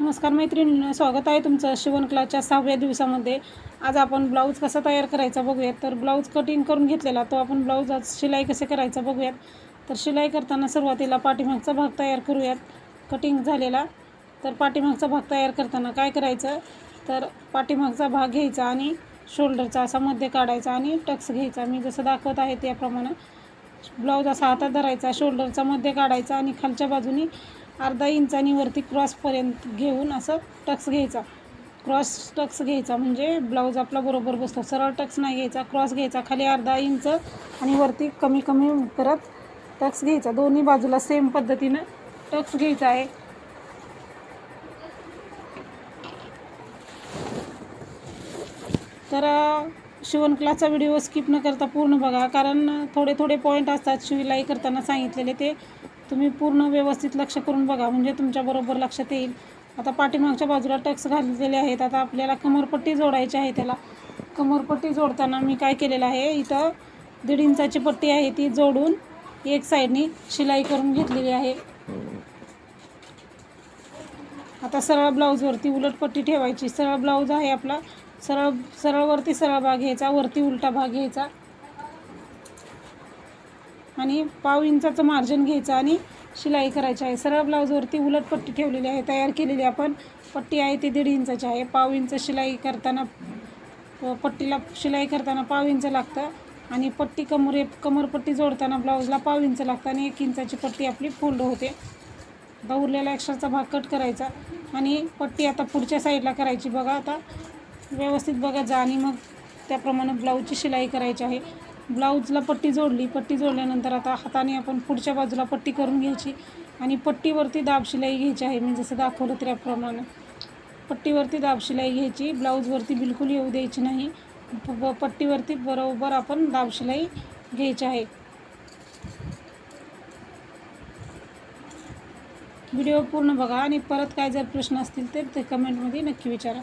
नमस्कार मैत्रिणींनो स्वागत आहे तुमचं शिवण क्लासच्या सहाव्या दिवसामध्ये. आज आपण ब्लाऊज कसा तयार करायचा बघूयात. तर ब्लाऊज कटिंग करून घेतलेला तो आपण ब्लाऊज आज शिलाई कसे करायचा बघूयात. तर शिलाई करताना सुरुवातीला पाठीमागचा भाग तयार करूयात. कटिंग झालेला. तर पाठीमागचा भाग तयार करताना काय करायचं? तर पाठीमागचा भाग घ्यायचा आणि शोल्डरचा असा मध्ये काढायचा आणि टक्स घ्यायचा. मी जसं दाखवत आहे त्याप्रमाणे ब्लाऊज असा हातात धरायचा शोल्डरचा मध्ये काढायचा आणि खालच्या बाजूनी अर्धा इंचानी वरती क्रॉसपर्यंत घेऊन असं टक्स घ्यायचा. क्रॉस टक्स घ्यायचा म्हणजे ब्लाऊज आपला बरोबर बसतो. सरळ टक्स नाही घ्यायचा क्रॉस घ्यायचा. खाली अर्धा इंच आणि वरती कमी कमी करत टक्स घ्यायचा. दोन्ही बाजूला सेम पद्धतीनं टक्स घ्यायचा आहे. तर अ, शिवण क्लासचा व्हिडिओ स्किप न करता पूर्ण बघा. कारण थोडे थोडे पॉईंट असतात शिविलाई करताना सांगितलेले ते. तुम्ही पूर्ण व्यवस्थित लक्ष करून बघा. म्हणजे तुमच्याबरोबर लक्षात येईल. आता पाठीमागच्या बाजूला टक्स घातलेले आहेत. आता आपल्याला कमरपट्टी जोडायची आहे त्याला. कमरपट्टी जोडताना मी काय केलेलं आहे? इथं दीड इंचाची पट्टी आहे. ती जोडून एक साईडनी शिलाई करून घेतलेली आहे. आता सरळ ब्लाऊजवरती उलट पट्टी ठेवायची. सरळ ब्लाऊज आहे आपला. सरळ सरळवरती सरळ भाग घ्यायचा. वरती उलटा भाग घ्यायचा. आणि पाव इंचाचं मार्जिन घ्यायचं आणि शिलाई करायची आहे. सरळ ब्लाऊजवरती उलट पट्टी ठेवलेली आहे तयार केलेली आपण. पट्टी आहे ती दीड इंचाची आहे. पाव इंच शिलाई करताना पट्टीला शिलाई करताना पाव इंच लागतं आणि पट्टी कमरे कमरपट्टी जोडताना ब्लाऊजला पाव इंच लागतं आणि एक इंचाची पट्टी आपली फोल्ड होते. आता उरलेला एक्स्ट्राचा भाग कट करायचा आणि पट्टी आता पुढच्या साईडला करायची. बघा आता व्यवस्थित बघा जा आणि मग त्याप्रमाणे ब्लाऊजची शिलाई करायची आहे. ब्लाऊजला पट्टी जोडली. पट्टी जोडल्यानंतर आता हाताने आपण पुढच्या बाजूला पट्टी करून घ्यायची आणि पट्टीवरती दाब शिलाई घ्यायची आहे. मी जसं दाखवलं त्याप्रमाणे. पट्टीवरती दाब शिलाई घ्यायची. ब्लाऊजवरती बिलकुल येऊ द्यायची नाही. ब पट्टीवरती बरोबर आपण दाब शिलाई घ्यायची आहे. व्हिडिओ पूर्ण बघा आणि परत काय जर प्रश्न असतील तर ते कमेंटमध्ये नक्की विचारा.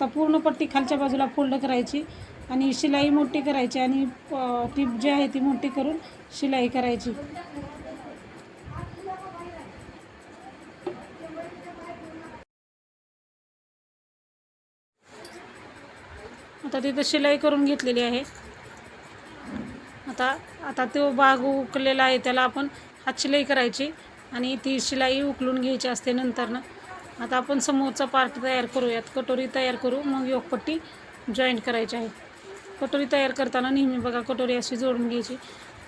आता पूर्ण पट्टी खालच्या बाजूला फोल्ड करायची आणि शिलाई मोठी करायची आणि टीप जी आहे ती मोठी करून शिलाई करायची. आता तिथं शिलाई करून घेतलेली आहे. आता आता तो भाग उकलेला आहे त्याला आपण हात शिलाई करायची आणि ती शिलाई उकलून घ्यायची असते नंतरनं. आता आपण समोरचा पार्ट तयार करूयात. कटोरी तयार करू. मग योगपट्टी जॉईंट करायची आहे. कटोरी तयार करताना नेहमी बघा कटोरी अशी जोडून घ्यायची.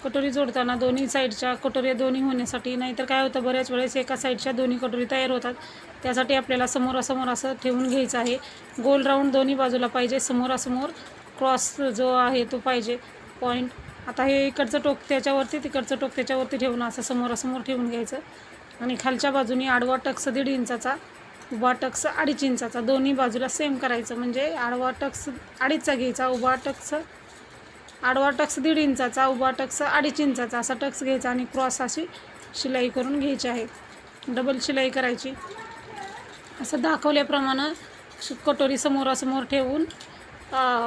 कटोरी जोडताना दोन्ही साईडच्या कटोऱ्या दोन्ही होण्यासाठी नाहीतर काय होतं बऱ्याच वेळेस एका साईडच्या दोन्ही कटोरी तयार होतात. त्यासाठी आपल्याला समोरासमोर असं ठेवून घ्यायचं आहे. गोल राऊंड दोन्ही बाजूला पाहिजे. समोरासमोर क्रॉस जो आहे तो पाहिजे. पॉईंट आता हे इकडचं टोक त्याच्यावरती तिकडचं टोक त्याच्यावरती ठेवून असं समोरासमोर ठेवून घ्यायचं. आणि खालच्या बाजूनी आडवा टक्स दीड इंचाचा उभा टक्स अडीच इंचाचा दोन्ही बाजूला सेम करायचं. म्हणजे आडवा टक्स अडीचचा घ्यायचा उभा टक्स आडवा टक्स दीड इंचाचा उभा टक्स अडीच इंचाचा असा टक्स घ्यायचा आणि क्रॉस अशी शिलाई करून घ्यायची आहे. डबल शिलाई करायची. असं दाखवल्याप्रमाणे श- कटोरी समोरासमोर ठेवून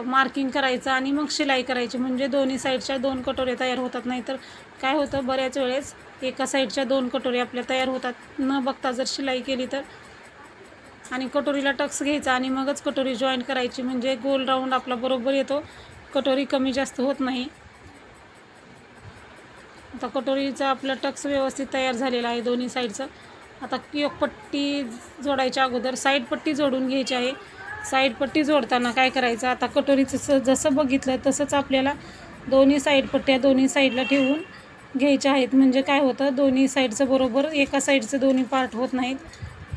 मार्किंग करायचं आणि मग शिलाई करायची. म्हणजे दोन्ही साईडच्या दोन कटोऱ्या तयार होतात. नाहीतर काय होतं? बऱ्याच वेळेस एका साईडच्या दोन कटोऱ्या आपल्या तयार होतात. न बघता जर शिलाई केली तर आणि कटोरीला टक्स घ्यायचा आणि मगच कटोरी जॉईन करायची. म्हणजे गोल राऊंड आपला बरोबर येतो. कटोरी कमी जास्त होत नाही. आता कटोरीचा आपला टक्स व्यवस्थित तयार झालेला आहे दोन्ही साईडचं आता एक पट्टी जोडायच्या अगोदर साईडपट्टी जोडून घ्यायची आहे. साईडपट्टी जोडताना काय करायचं? आता कटोरीचं स- जसं बघितलं तसंच आपल्याला दोन्ही साईडपट्ट्या दोन्ही साईडला ठेवून घ्यायच्या आहेत. म्हणजे काय होतं? दोन्ही साईडचं बरोबर एका साईडचं दोन्ही पार्ट होत नाहीत.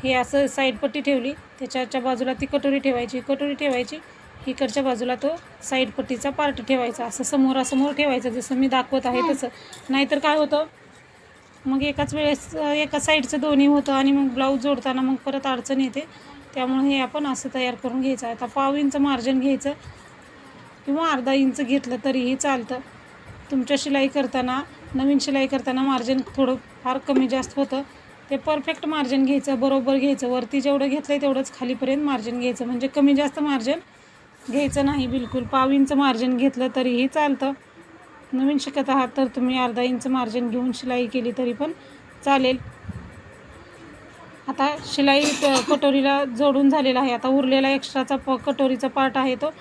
हे असं साईड पट्टी ठेवली. त्याच्याच्या बाजूला ती कटोरी ठेवायची. कटोरी ठेवायची. इकडच्या बाजूला तो साईड पट्टीचा पार्ट ठेवायचा. असं समोरासमोर ठेवायचं. जसं मी दाखवत आहे तसं. नाहीतर काय होतं? मग एकाच वेळेस एका साईडचं दोन्ही होतं आणि मग ब्लाऊज जोडताना मग परत अडचण येते. त्यामुळे हे आपण असं तयार करून घ्यायचं. आता पाव इंच मार्जिन घ्यायचं. किंवा अर्धा इंच घेतलं तरीही चालतं. तुमच्या शिलाई करताना नवीन शिलाई करताना मार्जिन थोडं फार कमी जास्त होतं. ते परफेक्ट मार्जिन घ्यायचं बरोबर घ्यायचं. वरती जेवढं घेतलं आहे तेवढंच खालीपर्यंत मार्जिन घ्यायचं. म्हणजे कमी जास्त मार्जिन घ्यायचं नाही बिलकुल. पाव इंच मार्जिन घेतलं तरीही चालतं. नवीन शिकत आहात तर तुम्ही अर्धा इंच मार्जिन घेऊन शिलाई केली तरी पण चालेल. आता शिलाई कटोरीला जोडून झालेला आहे. आता उरलेला एक्स्ट्राचा प कटोरीचा पार्ट आहे तो.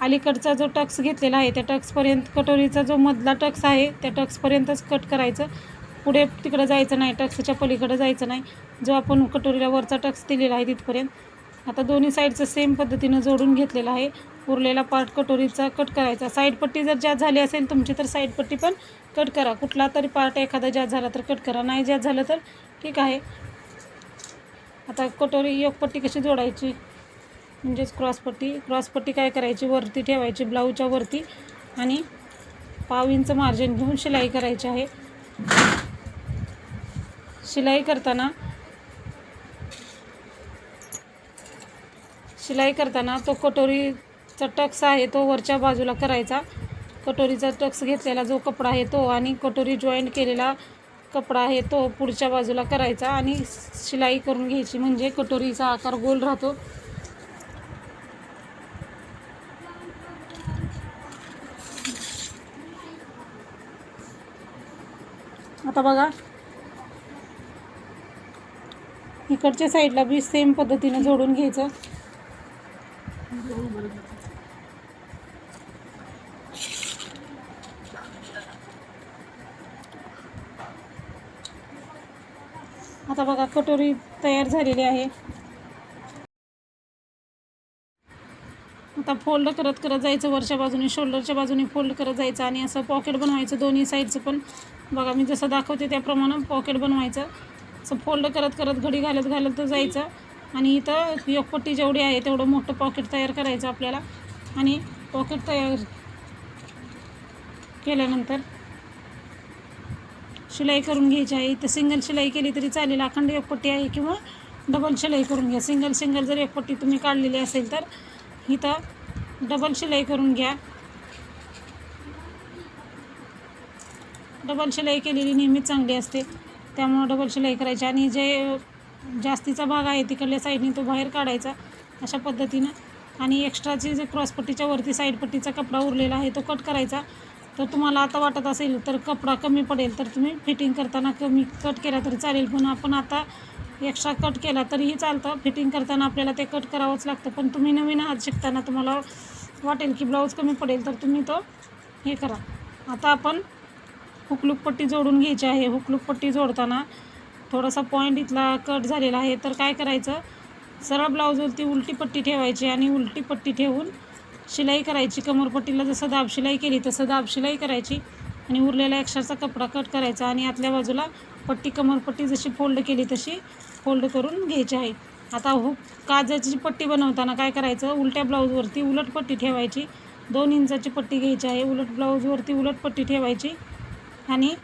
अलीकडचा जो टक्स घेतलेला आहे त्या टक्सपर्यंत कटोरीचा जो मधला टक्स आहे त्या टक्सपर्यंतच कट करायचं. पुढे तिकडं जायचं नाही टक्सच्या पलीकडं जायचं नाही. जो आपण कटोरीला वरचा टक्स दिलेला आहे तिथपर्यंत. आता दोन्ही साईडचं सेम पद्धतीनं जोडून घेतलेलं आहे. उरलेला पार्ट कटोरीचा कट करायचा. साईड पट्टी जर ज्या झाली असेल तुमची तर साईड पट्टी पण कट करा. कुठला तरी पार्ट एखादा ज्यात झाला तर कट करा. नाही जास्त झालं तर ठीक आहे. आता कटोरी योगपट्टी कशी जोडायची? म्हणजेच क्रॉसपट्टी क्रॉसपट्टी काय करायची? वरती ठेवायची ब्लाऊजच्या वरती. आणि पाव इंच मार्जिन घेऊन शिलाई करायची आहे. शिलाई करताना शिलाई करताना तो कटोरीचा टक्स आहे तो वरच्या बाजूला करायचा. कटोरीचा टक्स घेतलेला जो कपडा आहे तो आणि कटोरी जॉईंट केलेला कपडा आहे तो पुढच्या बाजूला करायचा आणि शिलाई करून घ्यायची. म्हणजे कटोरीचा आकार गोल राहतो. आता बघा. इकडच्या साईडला बी सेम पद्धतीने जोडून घ्यायचं. आता बघा कटोरी तयार झालेली आहे. आता फोल्ड करत करत जायचं वरच्या बाजूने शोल्डरच्या बाजूने फोल्ड करत जायचं आणि असं पॉकेट बनवायचं दोन्ही साईडचं पण. बघा मी जसं दाखवते त्याप्रमाणे पॉकेट बनवायचं. असं फोल्ड करत करत घडी घालत घालत जायचं. आणि इथं योगपट्टी जेवढी आहे तेवढं मोठं पॉकेट तयार करायचं आपल्याला. आणि पॉकेट तयार केल्यानंतर शिलाई करून घ्यायची आहे. इथं सिंगल शिलाई केली तरी चालेल. अखंड एकपट्टी आहे किंवा डबल शिलाई करून घ्या. सिंगल सिंगल जर एकपट्टी तुम्ही काढलेली असेल तर इथं डबल शिलाई करून घ्या. डबल शिलाई केलेली नेहमीच चांगली असते. त्यामुळं डबल शिलाई करायची. आणि जे जास्तीचा भाग आहे तिकडल्या साईडने तो बाहेर काढायचा अशा पद्धतीनं. आणि एक्स्ट्राची जे क्रॉसपट्टीच्या वरती साईडपट्टीचा कपडा उरलेला आहे तो कट करायचा. तर तुम्हाला आता वाटत असेल तर कपडा कमी पडेल तर तुम्ही फिटिंग करताना कमी कट केला तरी चालेल. पण आपण आता एक्स्ट्रा कट केला तरीही चालतं. फिटिंग करताना आपल्याला ते कट करावंच लागतं. पण तुम्ही नवीन आहात शिकताना तुम्हाला वाटेल की ब्लाऊज कमी पडेल तर तुम्ही तो हे करा. आता आपण हुकलूकपट्टी जोडून घ्यायची आहे. हुकलूकपट्टी जोडताना थोडासा पॉईंट इथला कट झालेला आहे. तर काय करायचं? सरळ ब्लाऊजवरती उलटी पट्टी ठेवायची आणि उलटी पट्टी ठेवून शिलाई करायची. कमरपट्टीला जसं दाब शिलाई केली तसं दाब शिलाई करायची आणि उरलेला एक्स्ट्राचा कपडा कट करायचा आणि आतल्या बाजूला पट्टी कमरपट्टी जशी फोल्ड केली तशी फोल्ड करून घ्यायची आहे. आता हुक काजाची पट्टी बनवताना काय करायचं? उलट्या ब्लाऊजवरती उलट पट्टी ठेवायची. दोन इंचाची पट्टी घ्यायची आहे. उलट ब्लाऊजवरती उलट पट्टी ठेवायची. आणि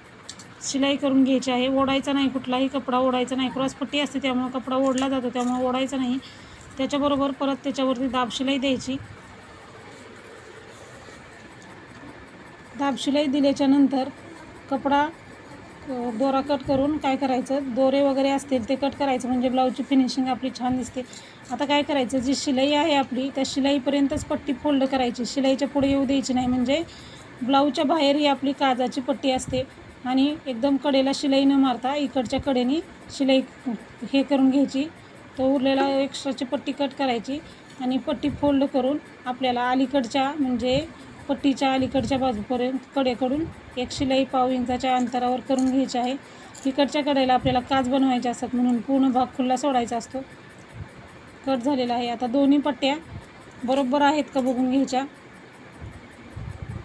शिलाई करून घ्यायची आहे. ओढायचा नाही कुठलाही कपडा ओढायचा नाही. क्रॉसपट्टी असते त्यामुळं कपडा ओढला जातो त्यामुळं ओढायचा नाही. त्याच्याबरोबर परत त्याच्यावरती दाब शिलाई द्यायची. दाब शिलाई दिल्याच्यानंतर कपडा दोरा कट करून काय करायचं? दोरे वगैरे असतील ते कट करायचं. म्हणजे ब्लाऊजची फिनिशिंग आपली छान दिसते. आता काय करायचं? जी शिलाई आहे आपली त्या शिलाईपर्यंतच पट्टी फोल्ड करायची. शिलाईच्या पुढे येऊ द्यायची नाही. म्हणजे ब्लाऊजच्या बाहेर ही आपली काजाची पट्टी असते आणि एकदम कडेला शिलाई न मारता इकडच्या कडेने शिलाई हे करून घ्यायची. तो उरलेला एक्स्ट्राची पट्टी कट करायची आणि पट्टी फोल्ड करून आपल्याला अलीकडच्या म्हणजे पट्टीच्या अलीकडच्या बाजूपर्यंत कडेकडून एक शिलाई पाव इंचाच्या अंतरावर करून घ्यायची आहे. इकडच्या कडेला आपल्याला काच बनवायचे असतात म्हणून पूर्ण भाग खुल्ला सोडायचा असतो. कट झालेला आहे. आता दोन्ही पट्ट्या बरोबर आहेत का बघून घ्यायच्या.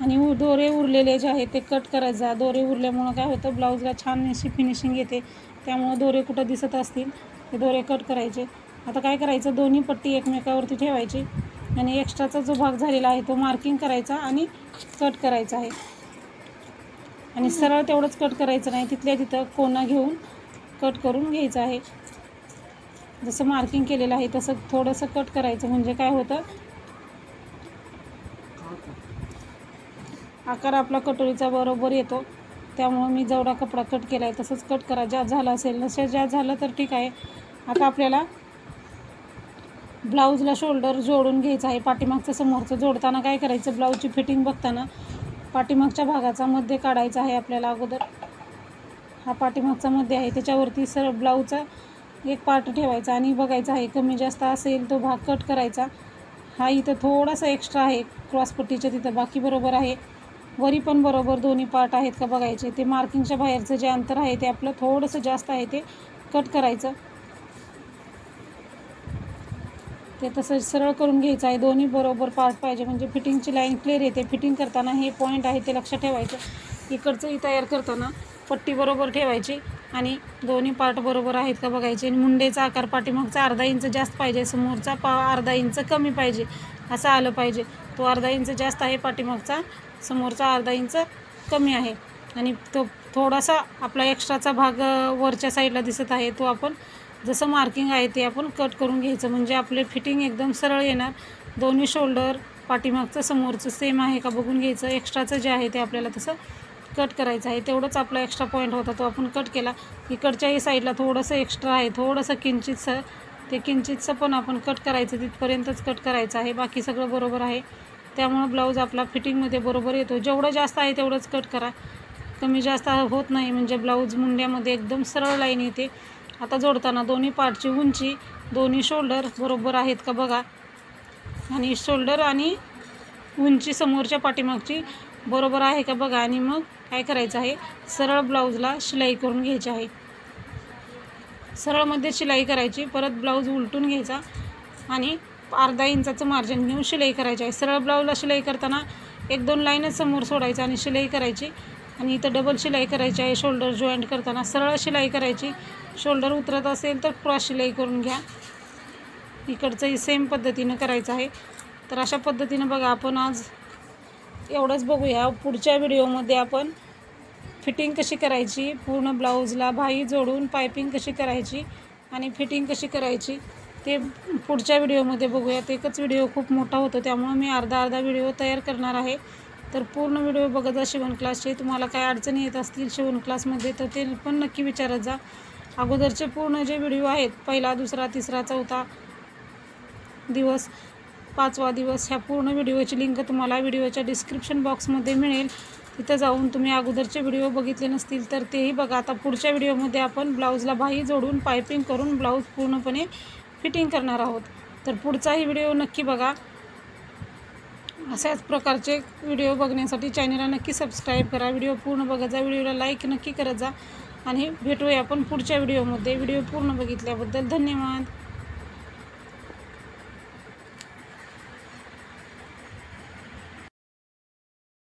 आणि उ दोरे उरलेले जे आहेत ते कट करत जा. दोरे उरल्यामुळं काय होतं ब्लाऊजला छान अशी फिनिशिंग येते. त्यामुळं दोरे कुठं दिसत असतील ते दोरे कट करायचे. आता काय करायचं दोन्ही पट्टी एकमेकावरती ठेवायची. आणि एक्स्ट्राचा जो भाग झालेला आहे तो मार्किंग करायचा आणि कट करायचा आहे. आणि सरळ तेवढंच कट करायचं नाही तिथल्या तिथं कोणा घेऊन कट करून घ्यायचं आहे. जसं मार्किंग केलेलं आहे तसं थोडंसं कट करायचं. म्हणजे काय होतं आकार आपला कटोरीचा बरोबर येतो. त्यामुळं मी जेवढा कपडा कट केला आहे तसंच कट करा. ज्या झाला असेल नसेल ज्या झालं तर ठीक आहे. आता आपल्याला ब्लाऊजला शोल्डर जोडून घ्यायचं आहे. पाठीमागचं समोरचं जोडताना काय करायचं? ब्लाऊजची फिटिंग बघताना पाठीमागच्या भागाचा मध्ये काढायचा आहे आपल्याला अगोदर. हा पाठीमागचा मध्ये आहे. त्याच्यावरती सर ब्लाऊजचा एक पार्ट ठेवायचा आणि बघायचा आहे. कमी जास्त असेल तो भाग कट करायचा. हा इथं थोडासा एक्स्ट्रा आहे. क्रॉसपट्टीच्या तिथं. बाकी बरोबर आहे. वरी पण बरोबर दोन्ही पार्ट आहेत का बघायचे. ते मार्किंगच्या बाहेरचं जे अंतर आहे ते आपलं थोडंसं जास्त आहे ते कट करायचं. ते तसं सरळ करून घ्यायचं आहे. दोन्ही बरोबर पार्ट पाहिजे. म्हणजे फिटिंगची लाईन क्लिअर येते फिटिंग करताना हे पॉईंट आहे ते लक्षात ठेवायचं. इकडचंही तयार करताना पट्टी बरोबर ठेवायची आणि दोन्ही पार्ट बरोबर आहेत का बघायचे. आणि मुंडेचा आकार पाठीमागचा अर्धा इंच जास्त पाहिजे. समोरचा पा अर्धा इंच कमी पाहिजे. असं आलं पाहिजे. तो अर्धा इंच जास्त आहे पाठीमागचा. समोरचा अर्धा इंच कमी आहे. आणि तो थोडासा आपला एक्स्ट्राचा भाग वरच्या साईडला दिसत आहे. तो आपण जसं मार्किंग आहे ते आपण कट करून घ्यायचं. म्हणजे आपले फिटिंग एकदम सरळ येणार. दोन्ही शोल्डर पाठीमागचं समोरचं सेम आहे का बघून घ्यायचं. एक्स्ट्राचं जे आहे ते आपल्याला तसं कट करायचं आहे. तेवढंच आपला एक्स्ट्रा पॉईंट होता तो आपण कट केला. इकडच्याही साईडला थोडंसं एक्स्ट्रा आहे. थोडंसं किंचितसं ते किंचितचं पण आपण कट करायचं तिथपर्यंतच कट करायचं आहे. बाकी सगळं बरोबर आहे. त्यामुळं ब्लाऊज आपला फिटिंगमध्ये बरोबर येतो. जेवढं जास्त आहे तेवढंच कट करा. कमी जास्त होत नाही. म्हणजे ब्लाऊज मुंड्यामध्ये एकदम सरळ लाईन येते. आता जोडताना दोन्ही पार्टची उंची दोन्ही शोल्डर बरोबर आहेत का बघा. आणि शोल्डर आणि उंची समोरच्या पाठीमागची बरोबर आहे का बघा. आणि मग काय करायचं आहे? सरळ ब्लाऊजला शिलाई करून घ्यायची आहे. सरळमध्ये शिलाई करायची परत ब्लाऊज उलटून घ्यायचा आणि अर्धा इंचाचं मार्जिन घेऊन शिलाई करायची आहे. सरळ ब्लाऊजला शिलाई करताना एक दोन लाईनच समोर सोडायचं आणि शिलाई करायची आणि इथं डबल शिलाई करायची आहे. शोल्डर जॉईंट करताना सरळ शिलाई करायची. शोल्डर उतरत असेल तर क्रॉस शिलाई करून घ्या. इकडचंही सेम पद्धतीनं करायचं आहे. तर अशा पद्धतीनं बघा आपण आज एवढंच बघूया. पुढच्या व्हिडिओमध्ये आपण फिटिंग कशी करायची? पूर्ण ब्लाऊजला भाई जोडून पायपिंग कशी करायची आणि फिटिंग कशी करायची? ते पुढच्या व्हिडिओमध्ये बघूयात एकच व्हिडिओ खूप मोठा होतो त्यामुळं मी अर्धा अर्धा व्हिडिओ तयार करणार आहे. तर पूर्ण व्हिडिओ बघत जा शिवण क्लासचे. तुम्हाला काय अडचणी येत असतील शिवण क्लासमध्ये तर ते पण नक्की विचारत जा. अगोदरचे पूर्ण जे व्हिडिओ आहेत पहिला दुसरा तिसरा चौथा दिवस पाचवा दिवस ह्या पूर्ण व्हिडिओची लिंक तुम्हाला व्हिडिओच्या डिस्क्रिप्शन बॉक्समध्ये मिळेल. तिथं जाऊन तुम्ही अगोदरचे व्हिडिओ बघितले नसतील तर तेही बघा. आता पुढच्या व्हिडिओमध्ये आपण ब्लाऊजला बाही जोडून पायपिंग करून ब्लाऊज पूर्णपणे फिटिंग करणार आहोत. तर पुढचाही व्हिडिओ नक्की बघा. अशाच प्रकारचे व्हिडिओ बघण्यासाठी चॅनलला नक्की सबस्क्राईब करा. व्हिडिओ पूर्ण बघत जा. व्हिडिओला लाईक नक्की करत जा. आणि भेटूया आपण पुढच्या व्हिडिओमध्ये. व्हिडिओ पूर्ण बघितल्याबद्दल धन्यवाद.